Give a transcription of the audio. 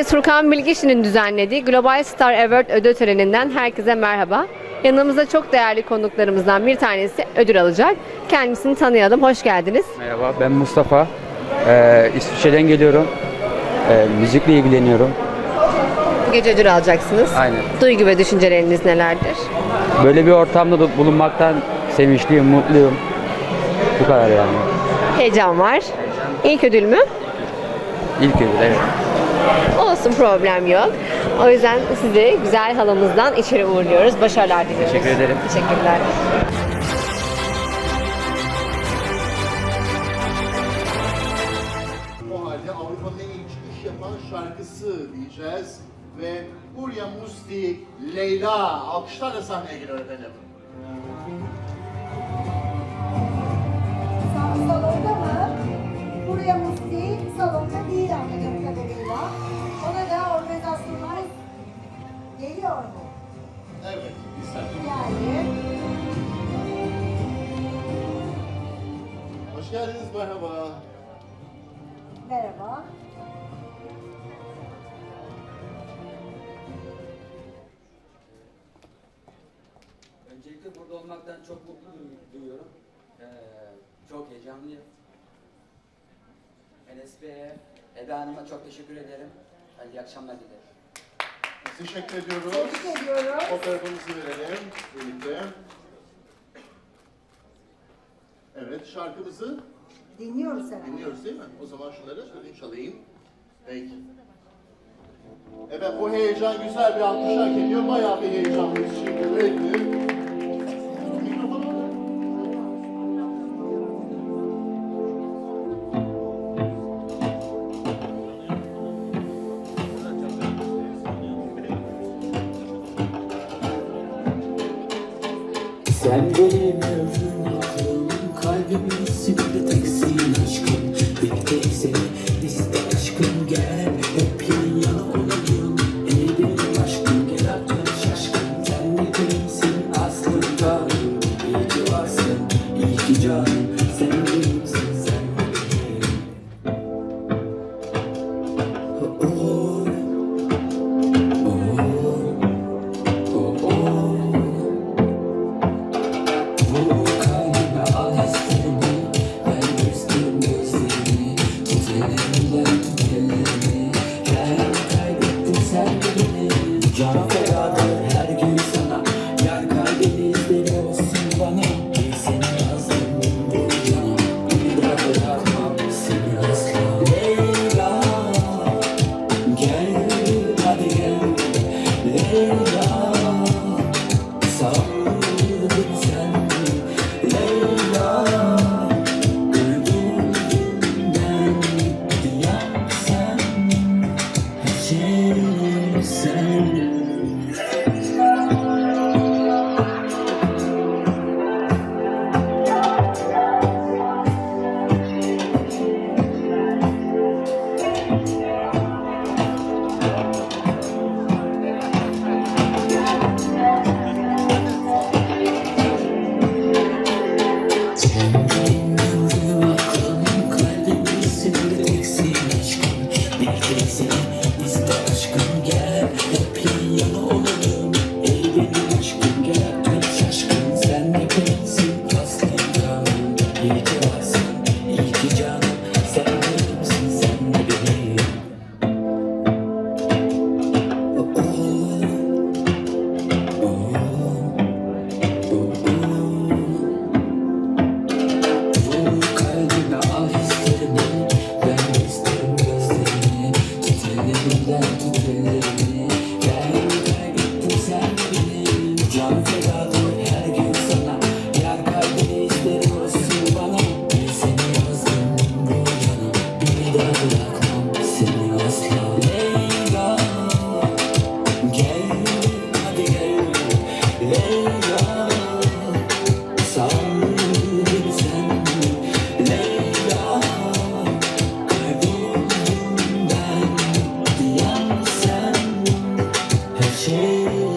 Deniz Furkan Bilgiş'in düzenlediği Global Star Award ödül töreninden herkese merhaba. Yanımızda çok değerli konuklarımızdan bir tanesi ödül alacak. Kendisini tanıyalım. Hoş geldiniz. Merhaba, ben Mustafa. Ee, İsviçre'den geliyorum. Ee, müzikle ilgileniyorum. Bu gece ödül alacaksınız. Aynen. Duygu ve düşünceleriniz nelerdir? Böyle bir ortamda da bulunmaktan sevinçliyim, mutluyum. Bu kadar yani. Heyecan var. İlk ödül mü? İlk ödül, evet. Olsun problem yok. O yüzden sizi güzel halamızdan içeri uğurluyoruz. Başarılar diliyoruz. Teşekkür ederim. Teşekkürler. O halde Avrupa'nın en iyi çıkış yapan şarkısı diyeceğiz. Ve Burya Musti Leyla alkışlarla sahneye geliyor efendim. Sa- salonda mı? Buraya Musti salonda değil anladığım Hoş geldiniz, merhaba. merhaba. Öncelikle burada olmaktan çok mutlu duy- duyuyorum. Ee, çok heyecanlıyım. Enes Bey'e, Eda Hanım'a çok teşekkür ederim. Hadi iyi akşamlar dilerim. Teşekkür ediyoruz. Tebrik ediyoruz. Fotoğrafımızı verelim birlikte. Evet, şarkımızı Dinliyoruz hemen. dinliyoruz değil mi? O zaman şunları ödünç alayım. Peki. Evet, bu heyecan güzel bir alkış hak ediyor. Bayağı bir heyecanlıyız şimdi. Alın. Sen benim ömrüm Kalbimin sivri teksin aşkım. Bir tek seni iste aşkım Gel gel Leyla Sağ ol sen Can fedadır her gün sana Yer kalbini isterim orası Seni yazdım bu seni asla Leyla Gel hadi gel Leyla Sandım sen Leyla Kayboldum ben Yan sen Her şey